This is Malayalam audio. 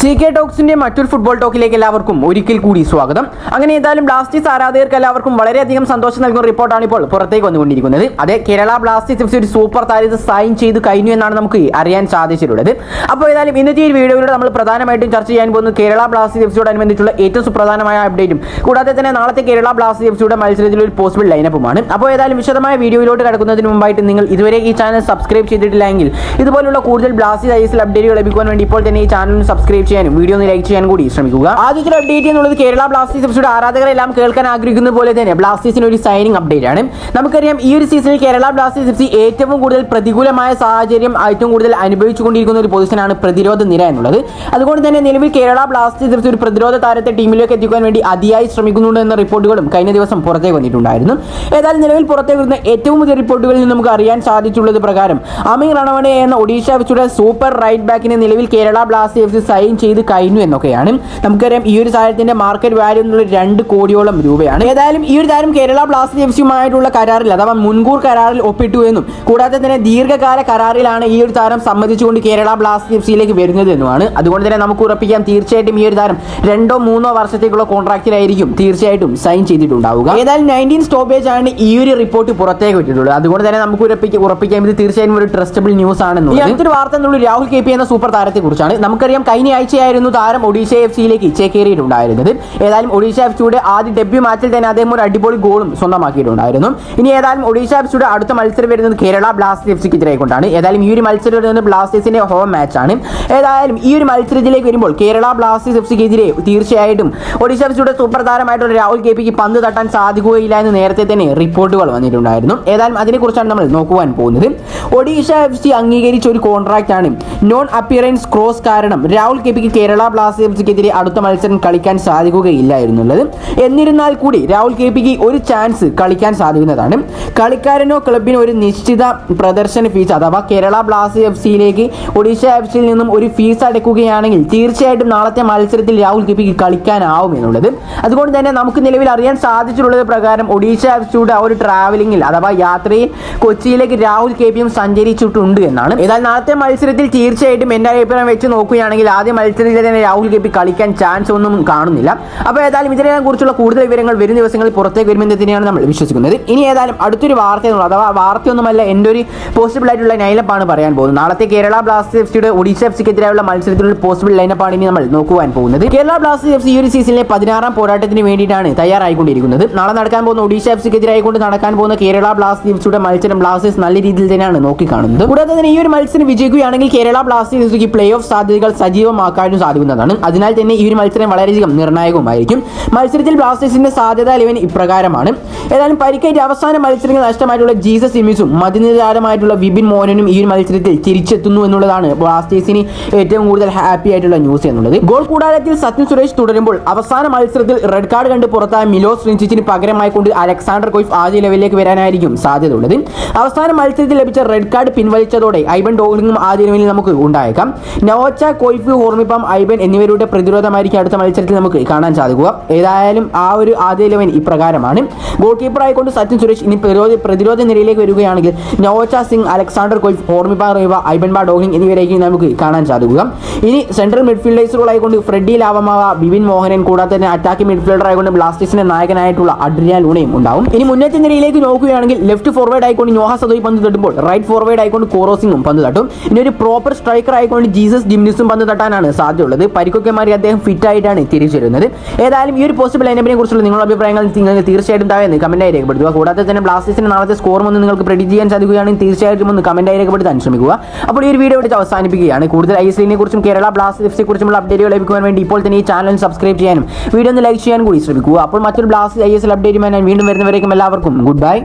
സി കെ ടോക്സിന്റെ മറ്റൊരു ഫുട്ബോൾ ടോക്കിലേക്ക് എല്ലാവർക്കും ഒരിക്കൽ കൂടി സ്വാഗതം. അങ്ങനെ ഏതായാലും ബ്ലാസ്റ്റേഴ്സ് ആരാധകർക്ക് എല്ലാവർക്കും വളരെയധികം സന്തോഷം നൽകുന്ന റിപ്പോർട്ടാണ് ഇപ്പോൾ പുറത്തേക്ക് വന്നുകൊണ്ടിരിക്കുന്നത്. അതെ കേരള ബ്ലാസ്റ്റേഴ്സ് ഒരു സൂപ്പർ താരത്തെ സൈൻ ചെയ്ത് കഴിഞ്ഞു എന്നാണ് നമുക്ക് അറിയാൻ സാധിച്ചിട്ടുള്ളത്. അപ്പോൾ ഏതായാലും ഇന്നത്തെ ഈ വീഡിയോയിലൂടെ നമ്മൾ പ്രധാനമായിട്ടും ചർച്ച ചെയ്യാൻ പോകുന്നത് കേരള ബ്ലാസ്റ്റേഴ്സ് എഫ്സിയോട് അനുബന്ധിച്ചുള്ള ഏറ്റവും സുപ്രധാനമായ അപ്ഡേറ്റും കൂടാതെ തന്നെ നാളത്തെ കേരള ബ്ലാസ്റ്റേഴ്സ് എഫ്സിയുടെ മത്സരത്തിലൊരു ഒരു പോസിബിൾ ലൈനപ്പുമാണ് അപ്പോൾ ഏതായാലും വിശദമായ വീഡിയോയിലോട്ട് കടക്കുന്നതിന് മുമ്പായിട്ട് നിങ്ങൾ ഇതുവരെ ഈ ചാനൽ സബ്സ്ക്രൈബ് ചെയ്തിട്ടില്ലെങ്കിൽ ഇതുപോലുള്ള കൂടുതൽ ബ്ലാസ്റ്റേഴ്സ് ഐ എസ് അപ്ഡേറ്റുകൾ ലഭിക്കുവാൻ വേണ്ടി ഇപ്പോൾ തന്നെ ഈ ചാനൽ സബ്സ്ക്രൈബ് ചെയ്യാനും വീഡിയോ ഒന്ന് ലൈക്ക് ചെയ്യാൻ കൂടി ശ്രമിക്കുക. ആദ്യത്തെ അപ്ഡേറ്റ് എന്നുള്ളത് കേരള ബ്ലാസ്റ്റേഴ്സ് എപ്പിസോഡ് ആരാധകരെ എല്ലാം കേൾക്കാൻ ആഗ്രഹിക്കുന്ന പോലെ തന്നെ ബ്ലാസ്റ്റേഴ്സിന് ഒരു സൈനിങ് അപ്ഡേറ്റ് ആണ്. നമുക്കറിയാം ഈ ഒരു സീസണിൽ കേരള ബ്ലാസ്റ്റേഴ്സ് എഫ് സി ഏറ്റവും കൂടുതൽ പ്രതികൂലമായ സാഹചര്യം ഏറ്റവും കൂടുതൽ അനുഭവിച്ചുകൊണ്ടിരിക്കുന്ന ഒരു പൊസിഷനാണ് പ്രതിരോധ നിര എന്നുള്ളത്. അതുകൊണ്ട് തന്നെ നിലവിൽ കേരള ബ്ലാസ്റ്റേഴ്സ് എഫ് സി ഒരു പ്രതിരോധ താരത്തെ ടീമിലേക്ക് എത്തിക്കാൻ വേണ്ടി അതിയായി ശ്രമിക്കുന്നുണ്ട് എന്ന റിപ്പോർട്ടുകളും കഴിഞ്ഞ ദിവസം പുറത്തേക്ക് വന്നിട്ടുണ്ടായിരുന്നു. ഏതായാലും നിലവിൽ പുറത്തേക്ക് വരുന്ന ഏറ്റവും പുതിയ റിപ്പോർട്ടുകളിൽ നമുക്ക് അറിയാൻ സാധിച്ചുള്ളത് പ്രകാരം അമീർ റണവണെ എന്ന ഒഡീഷ എഫ് സൂപ്പർ റൈറ്റ് ബാക്കിനെ നിലവിൽ കേരള ബ്ലാസ്റ്റേഴ്സ് സൈൻ ചെയ്ത് കഴിഞ്ഞു എന്നൊക്കെയാണ്. നമുക്കറിയാം ഈ ഒരു താരത്തിന്റെ മാർക്കറ്റ് വാല്യൂ എന്നുള്ള രണ്ട് കോടിയോളം രൂപയാണ്. ഏതായാലും ഈ ഒരു താരം കേരള ബ്ലാസ്റ്റേഴ്സ് എഫ് സിയുമായിട്ടുള്ള കരാറിൽ അഥവാ മുൻകൂർ കരാറിൽ ഒപ്പിട്ടു എന്നും കൂടാതെ തന്നെ ദീർഘകാല കരാറിലാണ് ഈ ഒരു താരം സമ്മതിച്ചുകൊണ്ട് കേരള ബ്ലാസ്റ്റേഴ്സ് എഫ് സിയിലേക്ക് വരുന്നത് എന്നുമാണ്. അതുകൊണ്ട് തന്നെ നമുക്ക് ഉറപ്പിക്കാം തീർച്ചയായിട്ടും ഈ ഒരു താരം രണ്ടോ മൂന്നോ വർഷത്തേക്കുള്ള കോൺട്രാക്റ്റിലായിരിക്കും തീർച്ചയായിട്ടും സൈൻ ചെയ്തിട്ടുണ്ടാവുക. ഏതായാലും നയന്റീൻ സ്റ്റോപ്പേജ് ആണ് ഈ ഒരു റിപ്പോർട്ട് പുറത്തേക്ക് വിട്ടിട്ടുള്ളത്. അതുകൊണ്ട് തന്നെ നമുക്ക് ഉറപ്പിക്കാം ഇത് തീർച്ചയായും ഒരു ട്രസ്റ്റബിൾ ന്യൂസ് ആണെന്ന് അടുത്തൊരു വാർത്ത എന്നുള്ളത് രാഹുൽ കെ പി എന്ന സൂപ്പർ താരത്തെ കുറിച്ചാണ് നമുക്കറിയാം കഴിഞ്ഞ ആഴ്ചയായിരുന്നു താരം ഒഡീഷ എഫ് സിയിലേക്ക് ചേക്കേറിയിട്ടുണ്ടായിരുന്നത് ഏതായാലും ഒഡീഷ എഫ് സിയുടെ ആദ്യ ഡെബ്യൂ മാച്ചിൽ തന്നെ അദ്ദേഹം ഒരു അടിപൊളി ഗോളും സ്വന്തമാക്കിയിട്ടുണ്ടായിരുന്നു. ഇനി ഏതായാലും ഒഡീഷ എഫ് സിയുടെ അടുത്ത മത്സരം വരുന്നത് കേരള ബ്ലാസ്റ്റേഴ്സ് എഫ് സിക്ക് കൊണ്ടാണ് ഏതായാലും ഈ ഒരു മത്സരം വരുന്നത് ബ്ലാസ്റ്റേഴ്സിന്റെ ഹോം മാച്ചാണ് ഏതായാലും ഈ ഒരു മത്സരത്തിലേക്ക് വരുമ്പോൾ കേരള ബ്ലാസ്റ്റേഴ്സ് എഫ് സിക്കെതിരെ തീർച്ചയായിട്ടും ഒഡീഷ എഫ് സിയുടെ സൂപ്പർ താരമായിട്ടുള്ള രാഹുൽ കെ പിക്ക് പന്ത് തട്ടാൻ സാധിക്കുകയില്ല എന്ന് നേരത്തെ തന്നെ റിപ്പോർട്ടുകൾ വന്നിട്ടുണ്ടായിരുന്നു. ഏതായാലും അതിനെക്കുറിച്ചാണ് നമ്മൾ നോക്കുവാൻ പോകുന്നത്. ഒഡീഷ എഫ് സി അംഗീകരിച്ച ഒരു കോൺട്രാക്റ്റ് ആണ് നോൺ അപ്പിയറൻസ് ക്രോസ് കാരണം രാഹുൽ കെ പിക്ക് കേരള ബ്ലാസ്റ്റേഴ്സ് എഫ് സിക്കെതിരെ അടുത്ത മത്സരം കളിക്കാൻ സാധിക്കുകയില്ല എന്നുള്ളത് എന്നിരുന്നാൽ കൂടി രാഹുൽ കെ പിക്ക് ഒരു ചാൻസ് കളിക്കാൻ സാധിക്കുന്നതാണ്. കളിക്കാരനോ ക്ലബിനോ ഒരു നിശ്ചിത പ്രദർശന ഫീസ് അഥവാ കേരള ബ്ലാസ്റ്റേഴ്സ് എഫ് സിയിലേക്ക് ഒഡീഷ എഫ് സിയിൽ നിന്നും ഒരു ഫീസ് അടയ്ക്കുകയാണെങ്കിൽ തീർച്ചയായിട്ടും നാളത്തെ മത്സരത്തിൽ രാഹുൽ കെ പിക്ക് കളിക്കാനാവും എന്നുള്ളത്. അതുകൊണ്ട് തന്നെ നമുക്ക് നിലവിൽ അറിയാൻ സാധിച്ചിട്ടുള്ളത് പ്രകാരം ഒഡീഷ എഫ് സിയുടെ ആ ഒരു ട്രാവലിംഗിൽ അഥവാ യാത്രയിൽ കൊച്ചിയിലേക്ക് രാഹുൽ കെ പിയും സഞ്ചരിച്ചിട്ടുണ്ട് എന്നാണ്. എന്നാൽ നാളത്തെ മത്സരത്തിൽ തീർച്ചയായിട്ടും എന്റെ അഭിപ്രായം വെച്ച് നോക്കുകയാണെങ്കിൽ ആദ്യ മത്സരത്തിൽ തന്നെ രാഹുൽ കെ പി കളിക്കാൻ ചാൻസ് ഒന്നും കാണുന്നില്ല. അപ്പോൾ ഏതായാലും ഇതിനെ കുറിച്ചുള്ള കൂടുതൽ വിവരങ്ങൾ വരും ദിവസങ്ങളിൽ പുറത്തേക്ക് വരുമെന്ന് തന്നെയാണ് നമ്മൾ വിശ്വസിക്കുന്നത്. ഇനി ഏതായാലും അടുത്തൊരു വാർത്ത എന്നുള്ളത് അഥവാ വാർത്തയൊന്നുമല്ല എന്റെ ഒരു പോസിബിൾ ആയിട്ടുള്ള ലൈനപ്പാണ് പറയാൻ പോകുന്നത്. നാളത്തെ കേരള ബ്ലാസ്റ്റേഴ്സ് എഫ് സിയുടെ ഒഡീഷ എഫ് സിക്കെതിരായുള്ള മത്സരത്തിലുള്ള പോസിബിൾ ലൈനപ്പാണ് ഇനി നമ്മൾ നോക്കുവാൻ പോകുന്നത്. കേരള ബ്ലാസ്റ്റേഴ്സ് എഫ് സി ഈ ഒരു സീസണിലെ പതിനാറാം പോരാട്ടത്തിന് വേണ്ടിയിട്ടാണ് തയ്യാറായിക്കൊണ്ടിരിക്കുന്നത്. നാളെ നടക്കാൻ പോകുന്ന ഒഡീഷ എഫ് സിക്കെതിരായി കൊണ്ട് നടക്കാൻ പോകുന്ന കേരള ബ്ലാസ്റ്റേഴ്സ് എഫ് സിയുടെ മത്സരം ബ്ലാസ്റ്റേഴ്സ് നല്ല രീതിയിൽ തന്നെയാണ് നോക്കിക്കാണുന്നത്. കൂടാതെ തന്നെ ഈ ഒരു മത്സരം വിജയിക്കുകയാണെങ്കിൽ കേരള ബ്ലാസ്റ്റേഴ്സ് എഫ് സിക്ക് പ്ലേ ഓഫ് സാധ്യതകൾ സജീവമാക്കാനും സാധിക്കുന്നതാണ്. അതിനാൽ തന്നെ ഈ ഒരു മത്സരം വളരെയധികം നിർണായകവുമായിരിക്കും. മത്സരത്തിൽ ബ്ലാസ്റ്റേഴ്സിന്റെ സാധ്യത ലെവൻ ഇപ്രകാരമാണ്. ഏതായാലും പരിക്കേറ്റ് അവസാന മത്സരങ്ങൾ നഷ്ടമായിട്ടുള്ള ജീസസ് സിമിസും മതിനിരാരമായിട്ടുള്ള വിപിൻ മോഹനനും ഈ ഒരു മത്സരത്തിൽ തിരിച്ചെത്തുന്നു എന്നുള്ളതാണ് ബ്ലാസ്റ്റേഴ്സിന് ഏറ്റവും കൂടുതൽ ഹാപ്പി ആയിട്ടുള്ള ന്യൂസ് എന്നുള്ളത്. ഗോൾ കൂടാരത്തിൽ സത്യൻ സുരേഷ് തുടരുമ്പോൾ അവസാന മത്സരത്തിൽ റെഡ് കാർഡ് കണ്ട് പുറത്തായ മിലോസ് റിഞ്ചിച്ചിന് പകരമായി കൊണ്ട് അലക്സാണ്ടർ കൊയ്ഫ് ആദ്യ ലെവലിലേക്ക് വരാനായിരിക്കും സാധ്യത ഉള്ളത് അവസാന മത്സരത്തിൽ ലഭിച്ച റെഡ് കാർഡ് പിൻവലിച്ചതോടെ ഐബൻ ഡോഗ്ലിംഗും ആദ്യ ലെവലിൽ നമുക്ക് ഉണ്ടായേക്കാം. നവോച്ച കൊയ്ഫ് ഹോർമിപ്പം ഐബൻ എന്നിവരുടെ പ്രതിരോധമായിരിക്കും അടുത്ത മത്സരത്തിൽ നമുക്ക് കാണാൻ സാധിക്കുക. ഏതായാലും ആ ഒരു ആദ്യ ലെവൻ ഇപ്രകാരമാണ്. ഗോൾ കീപ്പർ ആയിക്കൊണ്ട് സച്ചിൻ സുരേഷ് ഇനി പ്രതിരോധ പ്രതിരോധ നിരയിലേക്ക് വരികയാണെങ്കിൽ നവോച്ച സിംഗ് അലക്സാണ്ടർ കൊയ്ഫ് ഹോർമിപ്പ റേവ ബാ ഡോഹിങ് എന്നിവരായിരിക്കും നമുക്ക് കാണാൻ സാധിക്കുക. ഇനി സെൻട്രൽ മിഡ്ഫീൽഡേഴ്സുകളായിക്കൊണ്ട് ഫ്രെഡി ലാവമാവ ബിബിൻ മോഹനൻ കൂടാതെ തന്നെ അറ്റാക്കിംഗ് മിഡ്ഫീൽഡർ ആയിക്കൊണ്ട് ബ്ലാസ്റ്റേഴ്സിന്റെ നായകനായിട്ടുള്ള അഡ്രിയാൻ ലൂണയും ഉണ്ടാവും. ഇനി മുന്നേറ്റ നിരയിലേക്ക് നോക്കുകയാണെങ്കിൽ ലെഫ്റ്റ് ഫോർവേഡ് ആയിക്കൊണ്ട് നോഹ സദോയി പന്ത് തട്ടുമ്പോൾ റൈറ്റ് ഫോർവേഡ് ആയിക്കൊണ്ട് കോറോസിംഗും പന്ത് തട്ടും. ഇനി ഒരു പ്രോപ്പർ സ്ട്രൈക്കർ ആയിക്കൊണ്ട് ജീസസ് ജിംനിസും പന്ത് തട്ടാനാണ് സാധ്യതയുള്ളത് പരിക്കൊക്കെ മാറി അദ്ദേഹം ഫിറ്റായിട്ടാണ് തിരിച്ചു വരുന്നത് ഏതായാലും ഈ ഒരു പോസിബിൾ ലൈനപ്പിനെ കുറിച്ചുള്ള നിങ്ങളുടെ അഭിപ്രായങ്ങൾ നിങ്ങൾക്ക് തീർച്ചയായിട്ടും താഴെ കമന്റായി രേഖപ്പെടുത്തുക. കൂടാതെ തന്നെ ബ്ലാസ്റ്റേഴ്സിന് നാളത്തെ സ്കോറും ഒന്ന് നിങ്ങൾക്ക് പ്രെഡിക്റ്റ് ചെയ്യാൻ സാധിക്കുകയാണെങ്കിൽ തീർച്ചയായിട്ടും ഒന്ന് കമന്റായി രേഖപ്പെടുത്താൻ ശ്രമിക്കുക. അപ്പോൾ ഈ ഒരു വീഡിയോ ഇവിടെ അവസാനിപ്പിക്കുകയാണ്. കൂടുതൽ ഐ എസ് കുറിച്ചും കേരള ബ്ലാസ്റ്റേഴ്സ് എഫ് കുറിച്ചുള്ള അപ്ഡേറ്റുകൾ ലഭിക്കുവാൻ വേണ്ടി ഇപ്പോൾ തന്നെ ഈ ചാനൽ സബ്സ്ക്രൈബ് ചെയ്യാനും വീഡിയോ ഒന്ന് ലൈക്ക് ചെയ്യാൻ കൂടി ശ്രമിക്കുക. അപ്പോൾ മറ്റൊരു ബ്ലാസ്റ്റേഴ്സ് ഐ എസ് എൽ അപ്ഡേറ്റുമായി ഞാൻ വീണ്ടും വരുന്നവരേക്കും എല്ലാവർക്കും ഗുഡ് ബൈ